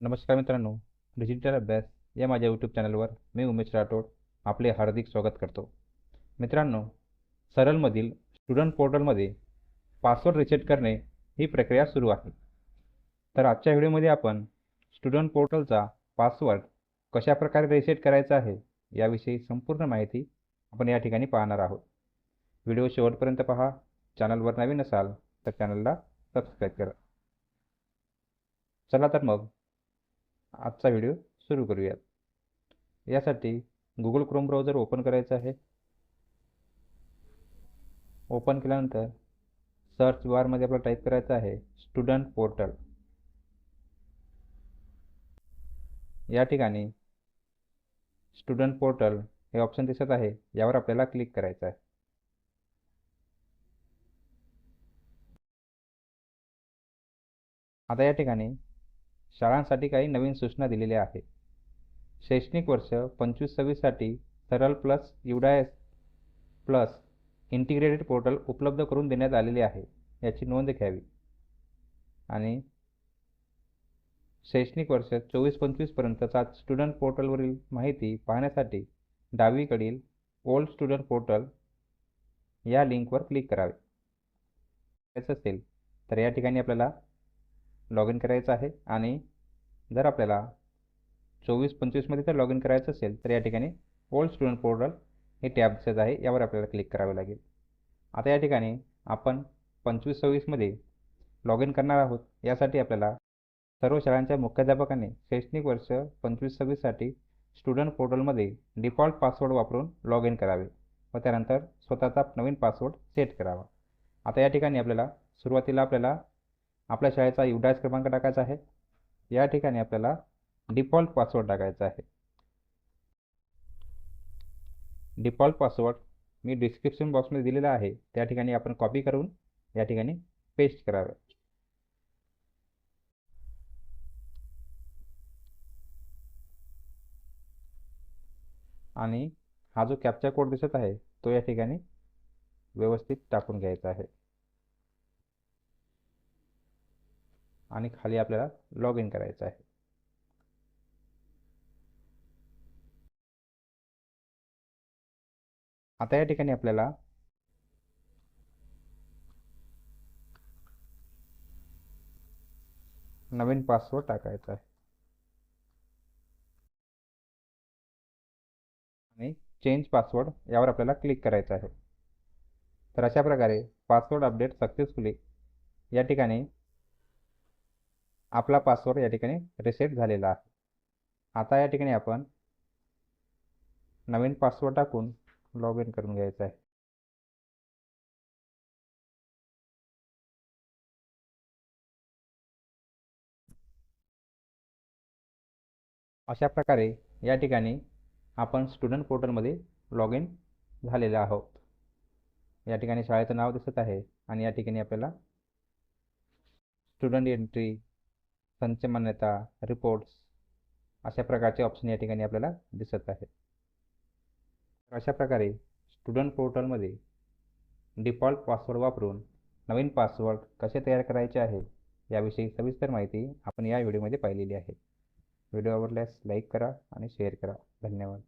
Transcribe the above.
नमस्कार मित्रांनो डिजिटल अभ्यास या माझ्या यूट्यूब चॅनलवर मी उमेश राठोड आपले हार्दिक स्वागत करतो. मित्रांनो सरलमधील स्टुडंट पोर्टलमध्ये पासवर्ड रिसेट करणे ही प्रक्रिया सुरू आहे. तर आजच्या व्हिडिओमध्ये आपण स्टुडंट पोर्टलचा पासवर्ड कशाप्रकारे रिसेट करायचा आहे याविषयी संपूर्ण माहिती आपण या ठिकाणी पाहणार आहोत. व्हिडिओ शेवटपर्यंत पहा. चॅनलवर नवीन असाल तर चॅनलला सबस्क्राईब करा. चला तर मग आजचा व्हिडिओ सुरू करूयात. यासाठी गुगल क्रोम ब्राउझर ओपन करायचं आहे. ओपन केल्यानंतर सर्च बारमध्ये आपल्याला टाईप करायचं आहे स्टुडंट पोर्टल या ठिकाणी स्टुडंट पोर्टल हे ऑप्शन दिसत आहे. यावर आपल्याला क्लिक करायचं आहे. आता या ठिकाणी शाळांसाठी काही नवीन सूचना दिलेल्या आहेत. शैक्षणिक वर्ष पंचवीस सव्वीससाठी Saral plus UDISE plus integrated portal उपलब्ध करून देण्यात आलेले आहे याची नोंद घ्यावी. आणि शैक्षणिक वर्ष चोवीस पंचवीसपर्यंतचा स्टुडंट पोर्टलवरील माहिती पाहण्यासाठी डावीकडील ओल्ड स्टुडंट पोर्टल या लिंकवर क्लिक करावे. करायचं असेल तर या ठिकाणी आपल्याला लॉग इन करायचं आहे आणि जर आपल्याला चोवीस पंचवीसमध्ये जर लॉग इन करायचं असेल तर या ठिकाणी ओल्ड स्टुडंट पोर्टल हे टॅब दिसत आहे. यावर आपल्याला क्लिक करावे लागेल. आता या ठिकाणी आपण पंचवीस सव्वीसमध्ये लॉग इन करणार आहोत. यासाठी आपल्याला सर्व शाळांच्या मुख्याध्यापकांनी शैक्षणिक वर्ष पंचवीस सव्वीससाठी स्टुडंट पोर्टलमध्ये डिफॉल्ट पासवर्ड वापरून लॉग इन करावे व त्यानंतर स्वतःचा नवीन पासवर्ड सेट करावा. आता या ठिकाणी आपल्याला सुरुवातीला आपल्याला आपल्या शाळेचा युडायस क्रमांक टाकायचा आहे. या ठिकाणी आपल्याला डिफॉल्ट पासवर्ड टाकायचा आहे. डिफॉल्ट पासवर्ड मी डिस्क्रिप्शन बॉक्समध्ये दिलेला आहे. त्या ठिकाणी आपण कॉपी करून या ठिकाणी पेस्ट करावे. आणि हा जो कॅप्चा कोड दिसत आहे तो या ठिकाणी व्यवस्थित टाकून घ्यायचा आहे. आणि खाली आपल्याला लॉग इन करायचं आहे. आता या ठिकाणी आपल्याला नवीन पासवर्ड टाकायचा आहे. आणि चेंज पासवर्ड यावर आपल्याला क्लिक करायचं आहे. तर अशा प्रकारे पासवर्ड अपडेट सक्सेसफुली या ठिकाणी आपला पासवर्ड या ठिकाणी रिसेट झालेला आहे. आता या ठिकाणी आपण नवीन पासवर्ड टाकून लॉग इन करून घ्यायचं आहे. अशा प्रकारे या ठिकाणी आपण स्टुडंट पोर्टलमध्ये लॉग इन झालेले आहोत. या ठिकाणी शाळेचं नाव दिसत आहे आणि या ठिकाणी आपल्याला स्टुडंट एंट्री संच मान्यता रिपोर्ट्स अशा प्रकारचे ऑप्शन या ठिकाणी आपल्याला दिसत आहेत. अशा प्रकारे स्टुडंट पोर्टलमध्ये डिफॉल्ट पासवर्ड वापरून नवीन पासवर्ड कसे तयार करायचे आहे याविषयी सविस्तर माहिती आपण या व्हिडिओमध्ये पाहिलेली आहे. व्हिडिओ आवडल्यास लाईक करा आणि शेअर करा. धन्यवाद.